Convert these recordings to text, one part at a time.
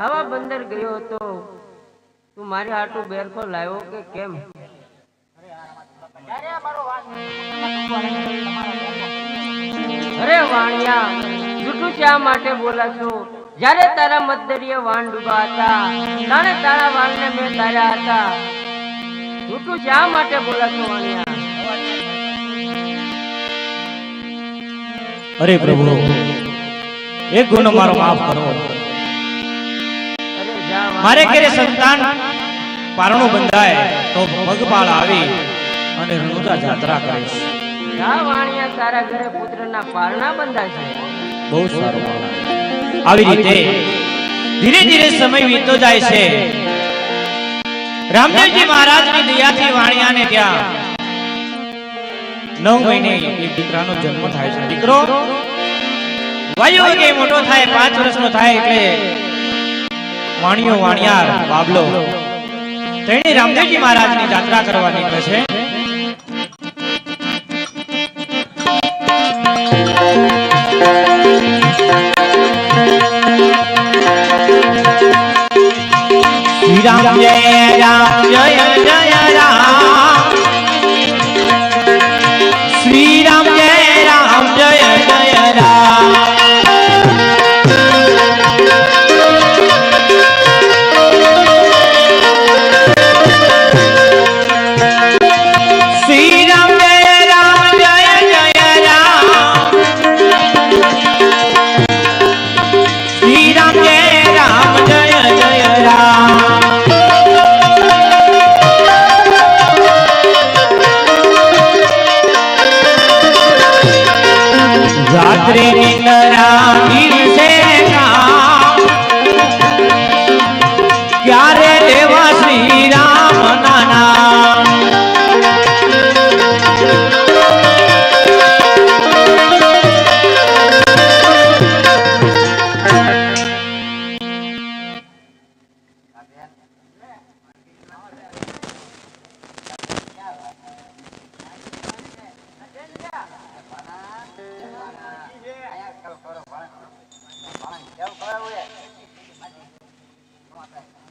જાવા બંદર ગયો હતો, તું મારી હાટુ બેરખો લાવ્યો કે કેમ? અરે વાણિયા જૂઠું શા માટે બોલા છો જ્યારે તારા મતદરીએ વાણ ડૂબા હતા, તાણે તારા વાણને મેં તાર્યા હતા. જૂઠું શા માટે બોલા છો વાણિયા? અરે પ્રભુ, એક ગુનો મારો માફ કરો. મારે ઘરે સંતાન પારણું બંધાય તો પગપાળ આવી અને રણુજા જાત્રા કરીશ જા વાણિયા તારા ઘરે પુત્રના પારણા બંધાશે બહુ સારું આવી રીતે ધીરે ધીરે સમય વીતો જાય છે. રામદેવજી મહારાજની દયાથી વાણિયાને ત્યાં નવ મહિને એક દીકરાનો જન્મ થાય છે. દીકરો વાયુ મોટો થાય પાંચ વર્ષનો થાય એટલે વાણિયો વાણિયાર બાબલો તેણે રામદેવજી મહારાજની જાત્રા કરવા નીકળે છે. જય રામ જય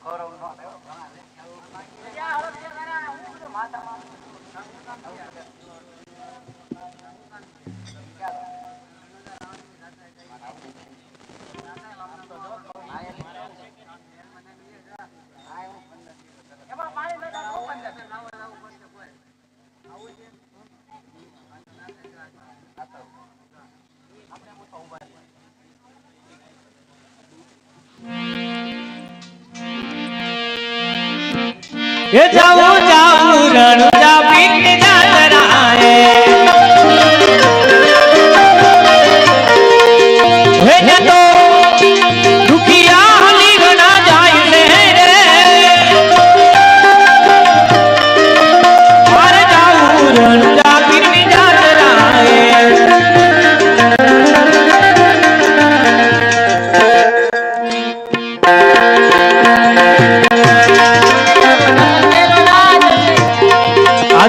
転ぶの એ જાઉં જાઉં રણુજા પીઠ જાતરાએ હે જતો, દુખિયા હલી ગણા જાય છે રે. મારે જાઉં રણુજા પીઠ જાતરાએ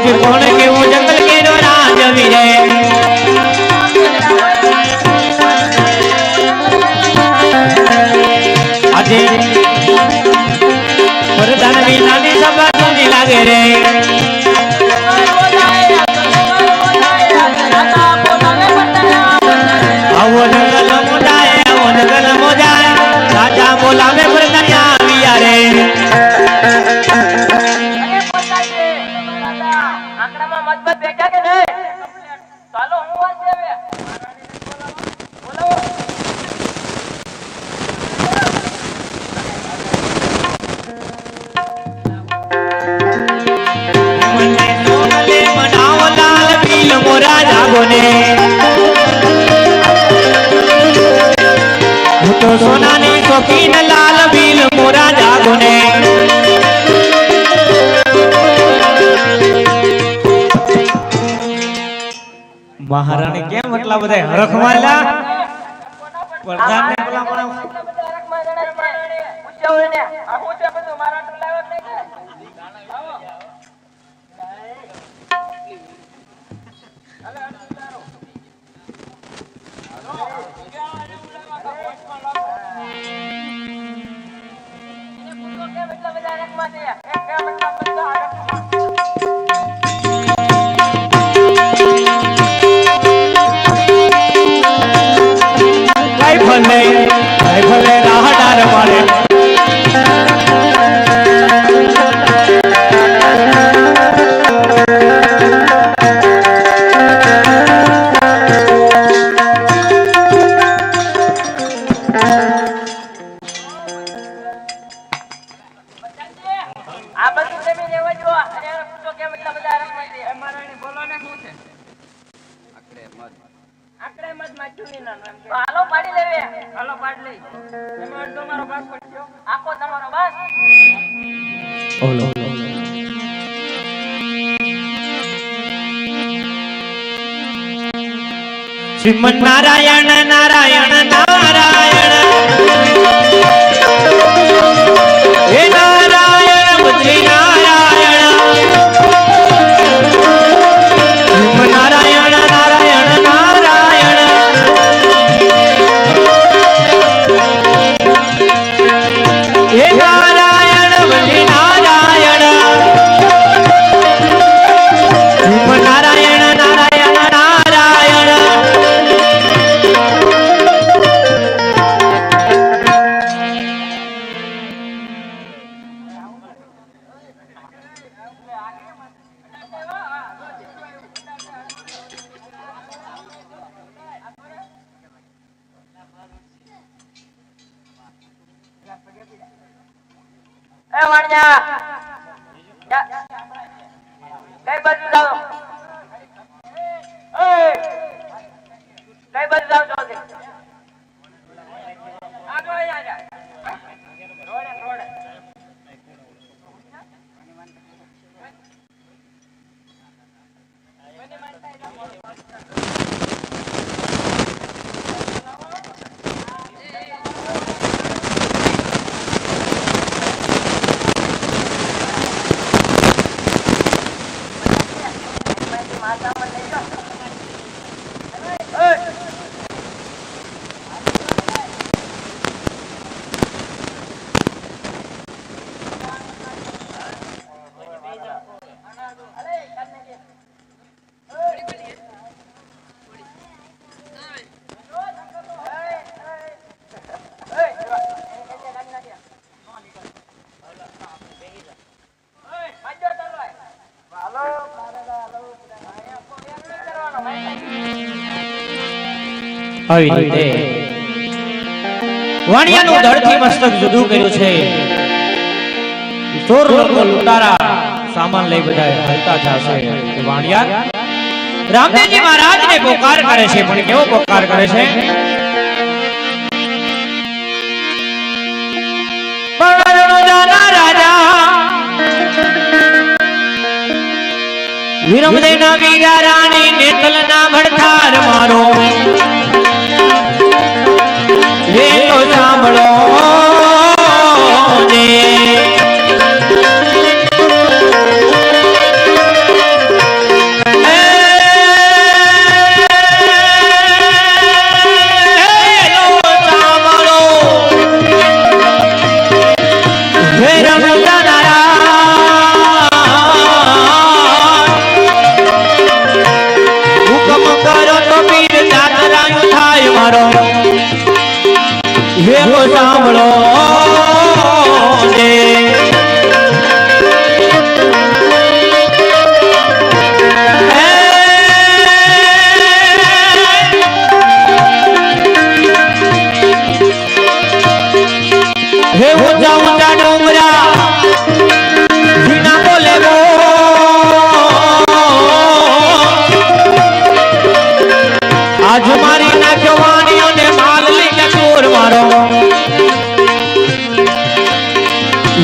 Aquí મહારાણી કેમ એટલા બધા હરખ માર્યા? હોય ને એટલા બધા લેવા જો અને એને પૂછો કેમ એટલા બધા રકમા છે? આકડે મત માચ્યું નહીં નાનું એમ કે. હાલો પાડી લેવે. હાલો પાડ લઈ. એમાં અડધો મારો ભાગ પડ્યો આખો તમારો બસ ઓલો. શ્રીમન નારાયણ નારાયણ નારાયણ આવી રીતે વાણિયાનું ધડથી મસ્તક જુદું કર્યું છે. ચોર લોકો લૂંટારા સામાન લઈ બધા હલતા થશે. વાણિયા, રામદેવજી મહારાજને પોકાર કરે છે, પણ કેવો પોકાર કરે છે? વિરમદેના વીરા રાણી નેતલના ભડથાર મારો. আমরা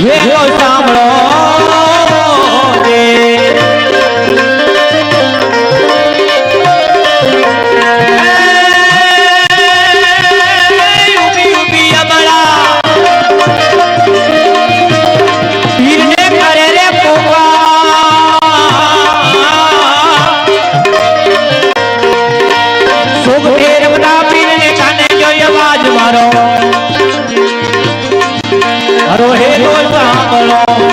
વેલો સાંભળો. સાંભળો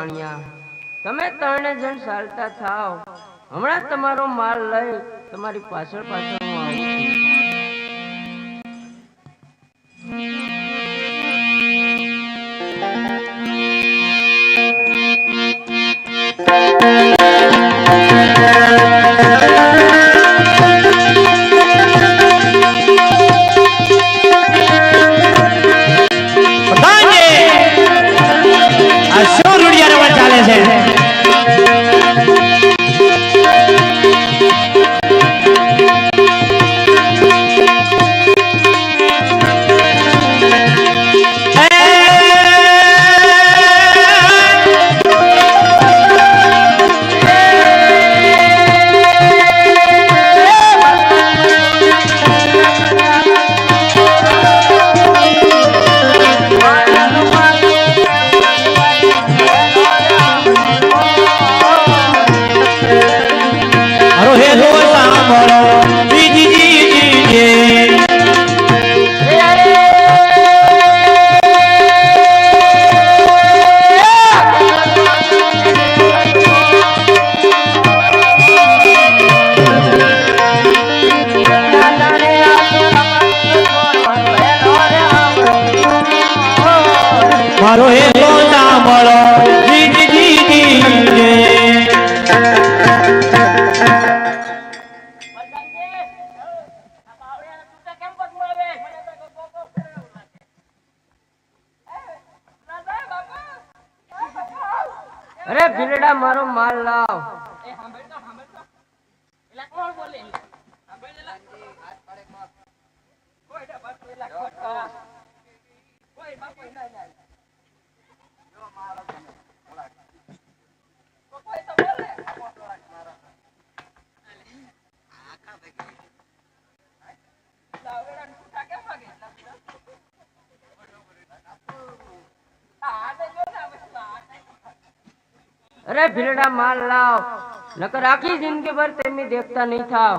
વાણિયા તમે ત્રણે જણ ચાલતા થાવ. હમણાં તમારો માલ લઈ તમારી પાછળ પાછળ હું છું. બધાને મારો અરે ભીલડા માલ લાવ. નકર આખી જિંદગી ભર તેમી દેખતા નહીં થાવ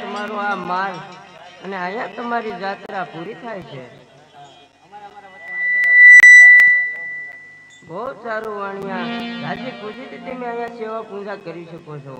તમારો આ માલ અને અહીંયા તમારી જાત્રા પૂરી થાય છે. બહુ સારું વાણિયા. રાજી ખુશીથી તમે અહીંયા સેવા પૂજા કરી શકો છો.